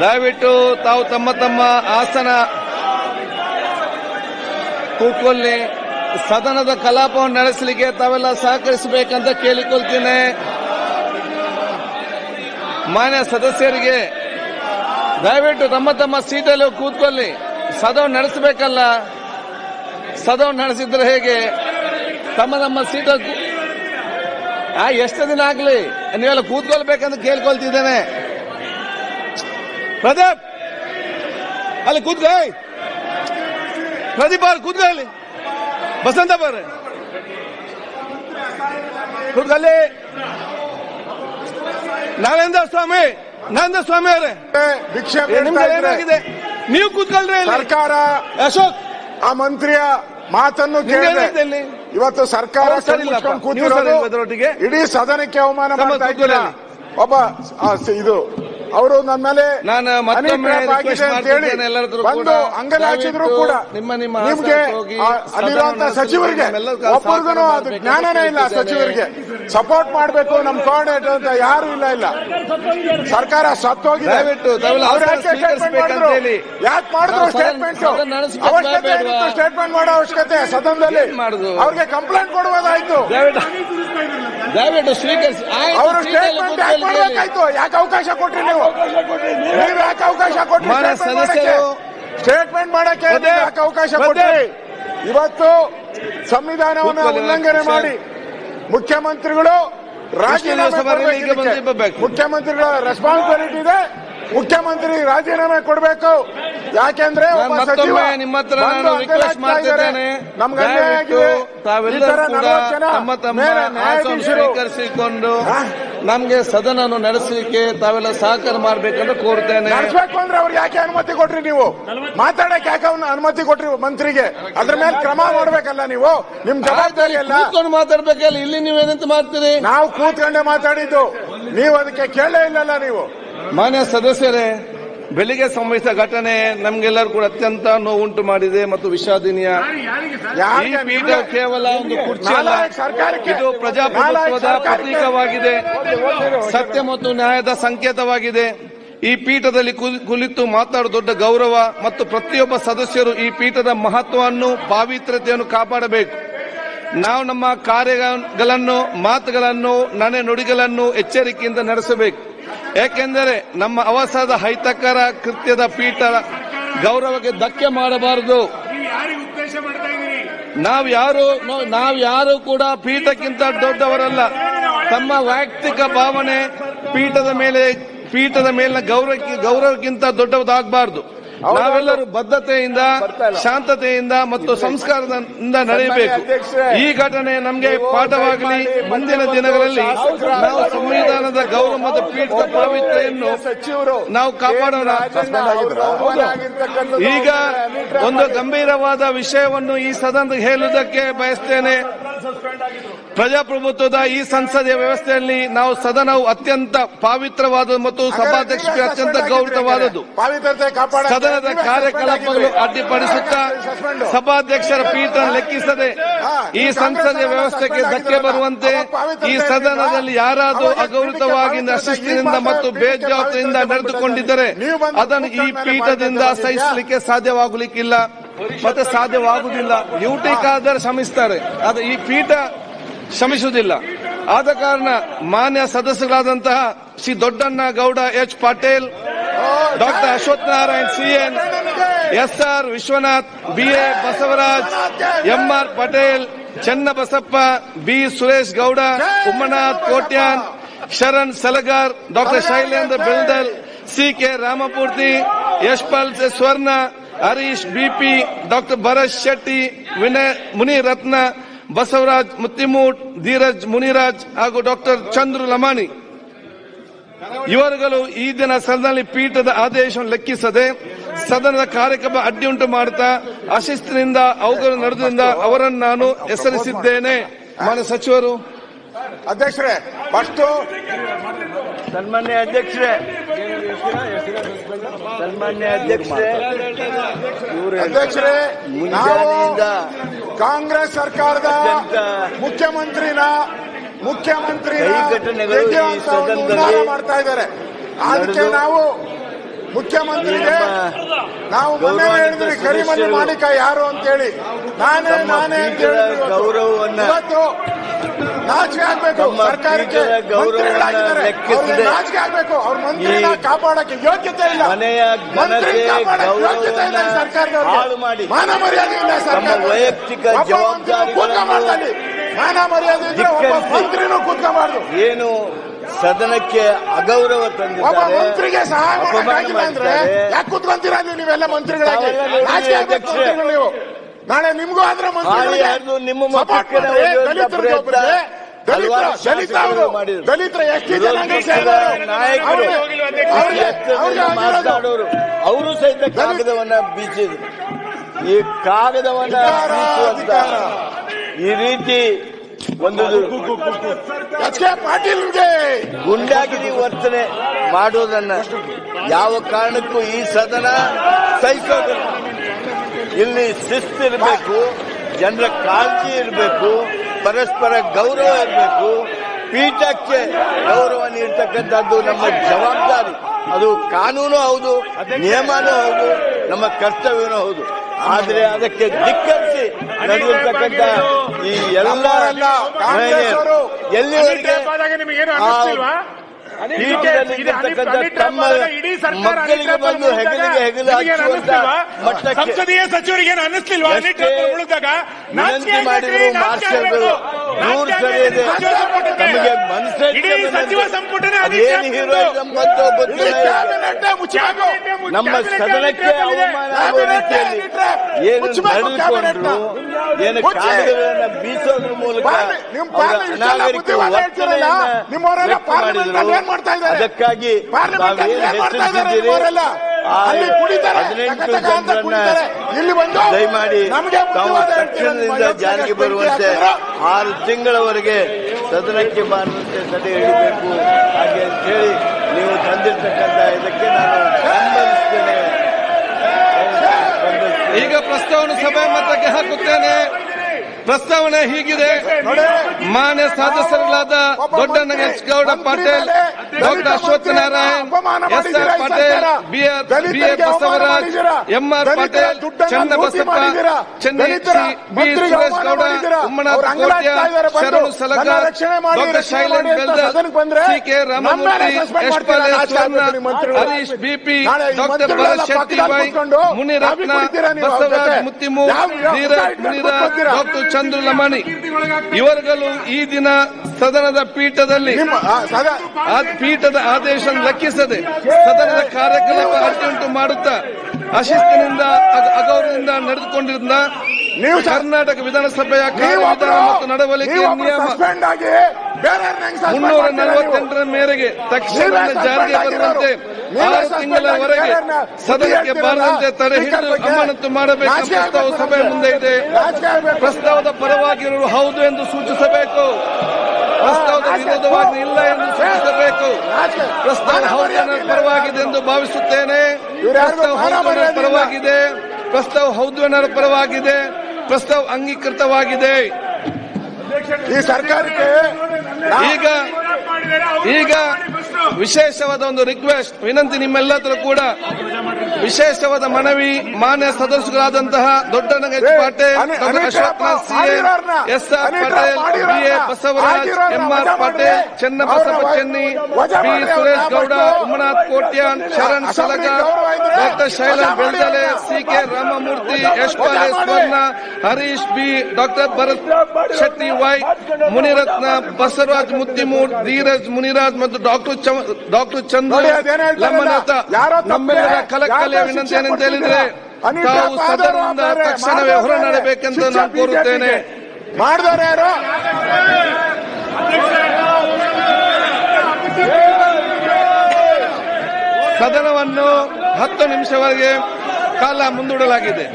ದಯವಿಟ್ಟು ತಾವು ತಮ್ಮ ತಮ್ಮ ಆಸನ ಕೂತ್ಕೊಳ್ಳಿ. ಸದನದ ಕಲಾಪವನ್ನು ನಡೆಸಲಿಕ್ಕೆ ತಾವೆಲ್ಲ ಸಹಕರಿಸಬೇಕಂತ ಕೇಳಿಕೊಳ್ತೀನಿ. ಮಾನ್ಯ ಸದಸ್ಯರಿಗೆ ದಯವಿಟ್ಟು ತಮ್ಮ ತಮ್ಮ ಸೀಟಲ್ಲಿ ಕೂತ್ಕೊಳ್ಳಿ. ಸದನ ನಡೆಸಬೇಕಲ್ಲ. ಸದನ ನಡೆಸಿದ್ರೆ ಹೇಗೆ? ತಮ್ಮ ತಮ್ಮ ಸೀಟಲ್ಲಿ ಆ, ಎಷ್ಟು ದಿನ ಆಗಲಿ, ನೀವೆಲ್ಲ ಕೂತ್ಕೊಳ್ಬೇಕಂತ ಕೇಳ್ಕೊಳ್ತಿದ್ದೇನೆ. ಪ್ರದೀಪ್ ಅಲ್ಲಿ ಕೂತ್ಕೋ. ಪ್ರದೀಪ್ ಅವ್ರು ಕೂತ್ಕೊ ಅಲ್ಲಿ. ಬಸಂತ ಬರ್ರಿ ಕೂತ್ಕಲ್ಲಿ ನಾರಾಯಣ ಸ್ವಾಮಿ ನಾರಾಯಣ ಸ್ವಾಮಿ ಅವರೇ. ಭಿಕ್ಷೆ ನಿಮ್ಗೆ ಏನಾಗಿದೆ? ನೀವು ಕೂತ್ಕೊಳ್ರಿ ಸರ್ಕಾರ ಅಶೋಕ್. ಆ ಮಂತ್ರಿಯ ಮಾತನ್ನು ನಿಮ್ಗೆ ಕೇಳಿದೆ. ಏನಾಗಿದೆ ಇಲ್ಲಿ ಇವತ್ತು ಸರ್ಕಾರ ಕೂತಿರೋದು ಇಡೀ ಸದನಕ್ಕೆ ಅವಮಾನ ಮಾಡ್ತಾ ಇದ್ದೀರಾ? ಒಬ್ಬ ಇದು ಅವರು ನನ್ನ ಮೇಲೆ ನಾನು ಮತ್ತೊಮ್ಮೆ ಬಂದು. ಅಂಗಲಾಚಿದ್ರು ಕೂಡ ನಿಮ್ಮ ನಿಮ್ಮ ನಿಮ್ಗೆ ಅಲ್ಲಿರುವಂತ ಸಚಿವರಿಗೆ ಒಬ್ಬರಿಗೂ ಅದು ಜ್ಞಾನನೇ ಇಲ್ಲ ಸಚಿವರಿಗೆ ಸಪೋರ್ಟ್ ಮಾಡಬೇಕು ನಮ್ ಕೋಆರ್ಡಿನೇಟರ್ ಅಂತ ಯಾರು ಇಲ್ಲ ಇಲ್ಲ ಸರ್ಕಾರ ಸತ್ತೋಗಿದೆ ಯಾಕೆ ಮಾಡಿದ್ರು? ಹೇಳಿ. ಯಾಕೆ ಮಾಡಿದ್ರು ಸ್ಟೇಟ್ಮೆಂಟ್ ಅವಶ್ಯಕತೆ ಸ್ಟೇಟ್ಮೆಂಟ್ ಮಾಡೋ ಅವಶ್ಯಕತೆ ಸದನದಲ್ಲಿ? ಅವ್ರಿಗೆ ಕಂಪ್ಲೇಂಟ್ ಕೊಡುವುದಾಯ್ತು ದಯವಿಟ್ಟು ಸ್ವೀಕರಿಸಿ ಅವರು ಸ್ಟೇಟ್ಮೆಂಟ್ ಯಾಕೆ ಮಾಡಬೇಕಾಯ್ತು ಯಾಕೆ ಅವಕಾಶ ಕೊಟ್ರಿ ನೀವು? ನೀವು ಯಾಕೆ ಅವಕಾಶ ಕೊಟ್ರಿ? ಸದಸ್ಯರು. ಸ್ಟೇಟ್ಮೆಂಟ್ ಮಾಡಕ್ಕೆ ಯಾಕೆ ಅವಕಾಶ ಕೊಟ್ರಿ? ಇವತ್ತು ಸಂವಿಧಾನವನ್ನು ಉಲ್ಲಂಘನೆ ಮಾಡಿ ಮುಖ್ಯಮಂತ್ರಿಗಳು ರಾಜೀನಾಮೆ. ಮುಖ್ಯಮಂತ್ರಿಗಳ ರೆಸ್ಪಾನ್ಸಿಬಿಲಿಟಿ ಇದೆ. ಮುಖ್ಯಮಂತ್ರಿ ರಾಜೀನಾಮೆ ಕೊಡಬೇಕು. ಯಾಕೆಂದ್ರೆ ನಾನು ನಿಮ್ಮ ಹತ್ರ ರಿಕ್ವೆಸ್ಟ್ ಮಾಡ್ತಿದ್ದೇನೆ. ತಾವೆಲ್ಲರೂ ಕೂಡ ತಮ್ಮ ತಮ್ಮ ಆಸನ ಸ್ವೀಕರಿಸಿಕೊಂಡು ನಮ್ಗೆ ಸದನ ನಡೆಸಲಿಕ್ಕೆ ತಾವೆಲ್ಲ ಸಹಕಾರ ಮಾಡ್ಬೇಕಂತ ಕೋರ್ತೇನೆ. ನಡೆಸಬೇಕು ಅಂದ್ರೆ ಅವ್ರಿಗೆ ಯಾಕೆ ಅನುಮತಿ ಕೊಟ್ರಿ ನೀವು? ಮಾತಾಡಕ್ಕೆ ಯಾಕೆ ಅವ್ನ ಅನುಮತಿ ಕೊಟ್ರಿ ಮಂತ್ರಿಗೆ? ಅದ್ರ ಮೇಲೆ ಕ್ರಮ ಮಾಡ್ಬೇಕಲ್ಲ ನೀವು? ನಿಮ್ ಜವಾಬ್ದಾರಿ ಅಲ್ಲ ಕೂತ್ಕೊಂಡು ಮಾತಾಡ್ಬೇಕಲ್ಲ ಇಲ್ಲಿ ನೀವೇನಂತ ಮಾಡ್ತೀರಿ? ನಾವು ಕೂತ್ಕೊಂಡೆ ಮಾತಾಡಿದ್ದು. ನೀವು ಅದಕ್ಕೆ ಕೇಳೇ ಇಲ್ಲಲ್ಲ ನೀವು. ಮಾನ್ಯ ಸದಸ್ಯರೇ ಬೆಳಿಗ್ಗೆ ಸಂಭವಿಸಿದ ಘಟನೆ ನಮ್ಗೆಲ್ಲರೂ ಕೂಡ ಅತ್ಯಂತ ನೋವುಂಟು ಮಾಡಿದೆ ಮತ್ತು ವಿಷಾದನೀಯ. ಈ ಪೀಠ ಕೇವಲ ಒಂದು ಕುರ್ಚಿ ಅಲ್ಲ ಇದು ಪ್ರಜಾಪ್ರಭುತ್ವದ ಪ್ರತೀಕವಾಗಿದೆ. ಸತ್ಯ ಮತ್ತು ನ್ಯಾಯದ ಸಂಕೇತವಾಗಿದೆ. ಈ ಪೀಠದಲ್ಲಿ ಕುಳಿತು ಮಾತಾಡುವ ದೊಡ್ಡ ಗೌರವ ಮತ್ತು ಪ್ರತಿಯೊಬ್ಬ ಸದಸ್ಯರು ಈ ಪೀಠದ ಮಹತ್ವವನ್ನು ಪಾವಿತ್ರ್ಯತೆಯನ್ನು ಕಾಪಾಡಬೇಕು. ನಾವು ನಮ್ಮ ಕಾರ್ಯಗಳನ್ನು, ಮಾತುಗಳನ್ನು ನಡೆ ನುಡಿಗಳನ್ನು ಎಚ್ಚರಿಕೆಯಿಂದ ನಡೆಸಬೇಕು. ಏಕೆಂದರೆ ನಮ್ಮ ಅವಸರದ ಹೈತಕರ ಕೃತ್ಯದ ಪೀಠ ಗೌರವಕ್ಕೆ ಧಕ್ಕೆ ಮಾಡಬಾರದು. ನಾವು ಯಾರು ನಾವು ಯಾರು ಕೂಡ ಪೀಠಕ್ಕಿಂತ ದೊಡ್ಡವರಲ್ಲ. ತಮ್ಮ ವೈಯಕ್ತಿಕ ಭಾವನೆ ಪೀಠದ ಮೇಲೆ, ಪೀಠದ ಮೇಲಿನ ಗೌರವಕ್ಕೆ, ಗೌರವಕ್ಕಿಂತ ದೊಡ್ಡದಾಗಬಾರದು. ನಾವೆಲ್ಲರೂ ಬದ್ಧತೆಯಿಂದ ಶಾಂತತೆಯಿಂದ ಮತ್ತು ಸಂಸ್ಕಾರದಿಂದ ನಡೆಯಬೇಕು. ಈ ಘಟನೆ ನಮಗೆ ಪಾಠವಾಗಲಿ. ಮುಂದಿನ ದಿನಗಳಲ್ಲಿ ನಾವು ಸಂವಿಧಾನದ ಗೌರವ ಮತ್ತು ಪೀಠದ ಪಾವಿತ್ರ್ಯನ್ನು ಸಚಿವರು ನಾವು ಕಾಪಾಡೋಣ. ಈಗ ಒಂದು ಗಂಭೀರವಾದ ವಿಷಯವನ್ನು ಈ ಸದನದ ಹೇಳುವುದಕ್ಕೆ ಬಯಸ್ತೇನೆ. ಪ್ರಜಾಪ್ರಭುತ್ವದ ಈ ಸಂಸದೀಯ ವ್ಯವಸ್ಥೆಯಲ್ಲಿ ನಾವು ಸದನವು ಅತ್ಯಂತ ಪಾವಿತ್ರವಾದದ್ದು ಮತ್ತು ಸಭಾಧ್ಯಕ್ಷರಿಗೆ ಅತ್ಯಂತ ಗೌರವವಾದದ್ದು ಸದನದ ಕಾರ್ಯಕಲಾಪಗಳು ಅಡ್ಡಿಪಡಿಸುತ್ತಾ ಸಭಾಧ್ಯಕ್ಷರ ಪೀಠ ಲೆಕ್ಕಿಸದೆ ಈ ಸಂಸದೀಯ ವ್ಯವಸ್ಥೆಗೆ ಧಕ್ಕೆ ಬರುವಂತೆ ಈ ಸದನದಲ್ಲಿ ಯಾರಾದರೂ ಅಗೌರವವಾಗಿ ಅಶಿಸ್ತಿನಿಂದ ಮತ್ತು ಬೇಜವಾಬ್ದಾರಿಯಿಂದ ನಡೆದುಕೊಂಡಿದ್ದರೆ ಅದನ್ನು ಈ ಪೀಠದಿಂದ ಸಹಿಸಲಿಕ್ಕೆ ಸಾಧ್ಯವಾಗಲಿಕ್ಕಿಲ್ಲ. ಮತ್ತೆ ಸಾಧ್ಯವಾಗುವುದಿಲ್ಲ. ಯುಟಿ ಕಾದರೆ ಶ್ರಮಿಸ್ತಾರೆ. ಅದು ಈ ಪೀಠ ಶ್ರಮಿಸುವುದಿಲ್ಲ. ಆದ ಕಾರಣ ಮಾನ್ಯ ಸದಸ್ಯರಾದಂತಹ Shri Doddanna Gowda H Patil doctor Ashwath Narayan C N S R Vishwanath B A Basavaraj M R Patel Channabasappa B Suresh Gowda Umanath Kotian Sharan Salagar doctor Shailendra Beldale C K Ramamurthy Yashpal Suvarna Harish B P doctor Bharat Shetty Vinay Munirathna Basavaraj Mattimud Dheeraj Muniraj ಹಾಗೂ doctor Chandru Lamani. ಇವರುಗಳು ಈ ದಿನ ಸದನದಲ್ಲಿ ಪೀಠದ ಆದೇಶವನ್ನು ಲೆಕ್ಕಿಸದೆ ಸದನದ ಕಾರ್ಯಕ್ರಮ ಅಡ್ಡಿಯುಂಟು ಮಾಡುತ್ತಾ ಅಶಿಸ್ತಿನಿಂದ ಅವುಗಳು ನಡೆದಿಂದ ಅವರನ್ನು ನಾನು ಹೆಸರಿಸಿದ್ದೇನೆ. ಮಾನ್ಯ ಸಚಿವರು. ಅಧ್ಯಕ್ಷರೇ ಫಸ್ಟ್ ಸನ್ಮಾನ್ಯ ಅಧ್ಯಕ್ಷರೇ ಸನ್ಮಾನ್ಯ ಅಧ್ಯಕ್ಷರೇ ಅಧ್ಯಕ್ಷರೇ ನಾವು ಮುಂಜಾನೆಯಿಂದ ಕಾಂಗ್ರೆಸ್ ಸರ್ಕಾರದ ಮುಖ್ಯಮಂತ್ರಿನ ಮುಖ್ಯಮಂತ್ರಿ ಮಾಡ್ತಾ ಇದ್ದಾರೆ. ಅದಕ್ಕೆ ನಾವು ಮುಖ್ಯಮಂತ್ರಿಗೆ ನಾವು ಮೊನ್ನೆ ಹೇಳಿದ್ರಿ ಸದಸ್ಯರು ಮಾಲೀಕ ಯಾರು ಅಂತೇಳಿ. ನಾನೇ ನಾನೇ ಅಂತ ಹೇಳಿದ್ರು ನಾಚಿಕೆ ಆಗ್ಬೇಕು. ಸರ್ಕಾರಕ್ಕೆ ನಾಚಿಕೆ ಆಗ್ಬೇಕು. ಅವ್ರ ಮಂತ್ರಿನ ಕಾಪಾಡಕ್ಕೆ ಯೋಗ್ಯತೆ ಇಲ್ಲ. ಮನೆಯ ಯೋಗ್ಯತೆ ಇಲ್ಲ ಸರ್ಕಾರದವ್ರಿಗೆ. ಮಾಡಿ. ಮಾನ ಮರ್ಯಾದೆ ಇಲ್ಲ ಸರ್ಕಾರ ವೈಯಕ್ತಿಕ ಜವಾಬ್ದಾರಿ ಮಾನ ಮರ್ಯಾದೆ ಇದ್ರೆ ಒಬ್ಬ. ಮಂತ್ರಿನೂ ಕೂತ್ಕೋಬಾರ್ದು ಏನು ಸದನಕ್ಕೆ ಅಗೌರವ ಒಬ್ಬ ತಂದಿದ್ದಾರೆ ಮಂತ್ರಿಗೆ ಸಹಾಯ ಮಾಡಕ್ಕಾಗಿಲ್ಲ ಅಂದ್ರೆ ಯಾಕೆ ಕೂತ್ಕೊಂತೀರಾ ನೀವು ನೀವೆಲ್ಲ ಮಂತ್ರಿಗಳಾಗಿ? ರಾಜಕೀಯ ಮಂತ್ರಿಗಳು ನೀವು. ನಾಳೆ ನಿಮ್ಗೂ ಆದ್ರೆ ನಿಮ್ಮ ದಲಿತರ ಎಷ್ಟು ಅವರು. ನಾಯಕರು. ಮಾತನಾಡೋರು ಸಹಿತ ಕಾಗದವನ್ನ ಬೀಚಿದ್ರು. ಈ ಕಾಗದವನ್ನ. ಈ ರೀತಿ ಒಂದು ಪಾಟೀಲ್ ಪಾಟೀಲ್ಗೆ. ಗುಂಡಾಗಿರಿ ವರ್ತನೆ ಮಾಡುವುದನ್ನ ಯಾವ ಕಾರಣಕ್ಕೂ ಈ ಸದನ ಸಹಿಸೋದಿಲ್ಲ. ಇಲ್ಲಿ ಶಿಸ್ತಿರಬೇಕು ಜನರ ಕಾಳಜಿ ಇರಬೇಕು ಪರಸ್ಪರ ಗೌರವ ಇರಬೇಕು. ಪೀಠಕ್ಕೆ ಗೌರವ ನೀಡ್ತಕ್ಕಂಥದ್ದು ನಮ್ಮ ಜವಾಬ್ದಾರಿ. ಅದು ಕಾನೂನು ಹೌದು ನಿಯಮನೂ ಹೌದು ನಮ್ಮ ಕರ್ತವ್ಯನೂ ಹೌದು. ಆದರೆ ಅದಕ್ಕೆ ಧಿಕ್ಕರಿಸಿ ನಡೆದಿರ್ತಕ್ಕಂಥ ಈ ಎಲ್ಲ. ಎಲ್ಲಿವರೆಗೆ ಸಂಸದೀಯ ಸಚಿವರಿಗೆ ಅನ್ನಿಸ್ಲಿಲ್ವಾ ವಿನಂತಿ ಮಾಡಿದ್ರು ಮಾರ್ಷಲ್ಗಳು. ದೂರ ಸರಿಯದೆ ನಮಗೆ ಮನಸ್ಸೇ ಹೀರೋಯಿಸಂ ಗೊತ್ತಿಲ್ಲ. ನಮ್ಮ ಸದನಕ್ಕೆ ಅವಮಾನ ರೀತಿಯಲ್ಲಿ ಏನು ನಡೆದುಕೊಂಡ್ರು ಏನು ಕಾಗದಗಳನ್ನ ಬೀಸೋದ್ರ ಮೂಲಕ ವರ್ತನೆಯನ್ನ ವ್ಯಕ್ತ ಮಾಡಿದ್ರು? ಅದಕ್ಕಾಗಿ ಹೆಸರಿಸಿದ್ದೀರಿ? ಆ ಅಲ್ಲಿ ಕುಡಿತಾರೆ. ಇಲ್ಲಿ ಬಂದು ದಯಮಾಡಿ ನಮಗೆ ತಾವು ತಕ್ಷಣದಿಂದ ಜಾರಿಗೆ ಬರುವಂತೆ. ಆರು ತಿಂಗಳವರೆಗೆ ಸದನಕ್ಕೆ ಬಾರದಂತೆ ತಡೆ ಹಿಡಿಬೇಕು ಹಾಗೆ ಅಂತ ಹೇಳಿ ನೀವು ತಂದಿರ್ತಕ್ಕಂಥ ಇದಕ್ಕೆ ನಾನು ಸಂಬಂಧಿಸ್ತೇನೆ ಬೆಂಬಲಿಸ್ತೇನೆ. ಈಗ ಪ್ರಸ್ತಾವನೆ ಸಭೆ ಮತಕ್ಕೆ ಹಾಕುತ್ತೇನೆ. ಪ್ರಸ್ತಾವನೆ ಹೀಗಿದೆ. ಮಾನ್ಯ ಸದಸ್ಯರುಗಳಾದ Dodda Gowda Patil doctor Ashwath Narayana S R Patel B R B A Basavaraj M R Patel Channa Basappa Chennai B Suresh Gowda Umanath Kotya Sharanu Salagar doctor Shailendra Beldar C K Ramamurthy S Suvarna Harish B P doctor Bharat ಶೆಟ್ಟಿಬಾಯಿ Munirathna Basavaraj ಮುತ್ತಿಮೂರ್ Neeraj Muniraj doctor Chandru Lamani ಇವರುಗಳು ಈ ದಿನ ಸದನದ ಪೀಠದಲ್ಲಿ ಆ, ಪೀಠದ ಆದೇಶ ಲೆಕ್ಕಿಸದೆ ಸದನದ ಕಾರ್ಯಕ್ರಮ ಅಡ್ಡಿಯುಂಟು ಮಾಡುತ್ತಾ ಅಶಿಸ್ತಿನಿಂದ ಅಗ- ಅಗೌರವದಿಂದ ನಡೆದುಕೊಂಡಿದ್ದ ನೀವು ಕರ್ನಾಟಕ ವಿಧಾನಸಭೆಯ ಕಾರ್ಯವಿಧಾನ ಮತ್ತು ನಡವಳಿಕೆ ನಿಯಮ ಮುನ್ನೂರ? ನಲವತ್ತೆಂಟರ ಮೇರೆಗೆ ತಕ್ಷಣ ಜಾರಿಗೆ ಬರುವಂತೆ ಆರು ತಿಂಗಳವರೆಗೆ ಸದನಕ್ಕೆ ಬಾರದಂತೆ ತಡೆ ಹಿಡಿದು ಅಮಾನತು ಮಾಡಬೇಕೆಂಬ ಪ್ರಸ್ತಾವ ಸಭೆ ಮುಂದೆ ಇದೆ. ಪ್ರಸ್ತಾವದ ಪರವಾಗಿರುವ ಹೌದು ಎಂದು ಸೂಚಿಸಬೇಕು. ಪ್ರಸ್ತಾವದ ವಿರೋಧವಾಗಿ ಇಲ್ಲ ಎಂದು ಸೂಚಿಸಬೇಕು. ಪ್ರಸ್ತಾವ ಮಾನ ಹೌದು ಮರ್ಯಾದೆ ಇಲ್ಲ. ಪರವಾಗಿದೆ ಎಂದು ಭಾವಿಸುತ್ತೇನೆ ಪ್ರಸ್ತಾವ ಮಾನ ಹೌದು ಮರ್ಯಾದೆ ಇಲ್ಲ. ಪರವಾಗಿದೆ ಪ್ರಸ್ತಾವ ಹೌದು ಅನ್ನೋರ ಪರವಾಗಿದೆ ಪ್ರಸ್ತಾವ ಅಂಗೀಕೃತವಾಗಿದೆ ಈ ಸರ್ಕಾರಕ್ಕೆ ಈಗ ಈಗ ವಿಶೇಷವಾದ ಒಂದು ರಿಕ್ವೆಸ್ಟ್ ವಿನಂತಿ ನಿಮ್ಮೆಲ್ಲದರೂ ಕೂಡ ವಿಶೇಷವಾದ ಮನವಿ ಮಾನ್ಯ ಸದಸ್ಯರಾದಂತಹ Dodda H Patil S R Patel B A Basavaraj M R Patil ಮಾಡ್ರಿ. ಚೆನ್ನಬಸಪ್ಪ ಚೆನ್ನಿ ಬಿ ಸುರೇಶ್ ಗೌಡ ಉಮನಾಥ್ ಕೋಟ್ಯಾನ್ ಶರಣ್ ಸಲಗ ಸಲಗಾರ್ ಡಾಕ್ಟರ್ ಶೈಲಾ ವಜಾ ಮಾಡಿ. Beldale C K Ramamurthy S Suvarna Harish B doctor Bharat Shetty Y Munirathna Basavaraj Mattimur Dheeraj Muniraj ಮತ್ತು doctor doctor ಚಂದ್ರ ಲಮ್ಮನಾಥ ನಮ್ಮೆಲ್ಲರ ಕಲಕಲೆಯ ಯಾರೋ ವಿನಂತಿ ಏನಂತ ಹೇಳಿದ್ರೆ ತಾವು ಸದನದಿಂದ ತಕ್ಷಣ ತಕ್ಷಣವೇ ಹೊರ ಮಾಡಿದವರು ನಾನು ಕೋರುತ್ತೇನೆ. ಮಾಡಿದವರು ಯಾರು? ಸದನವನ್ನು ಹತ್ತು ನಿಮಿಷವರೆಗೆ ಕಾಲ ಮುಂದೂಡಲಾಗಿದೆ.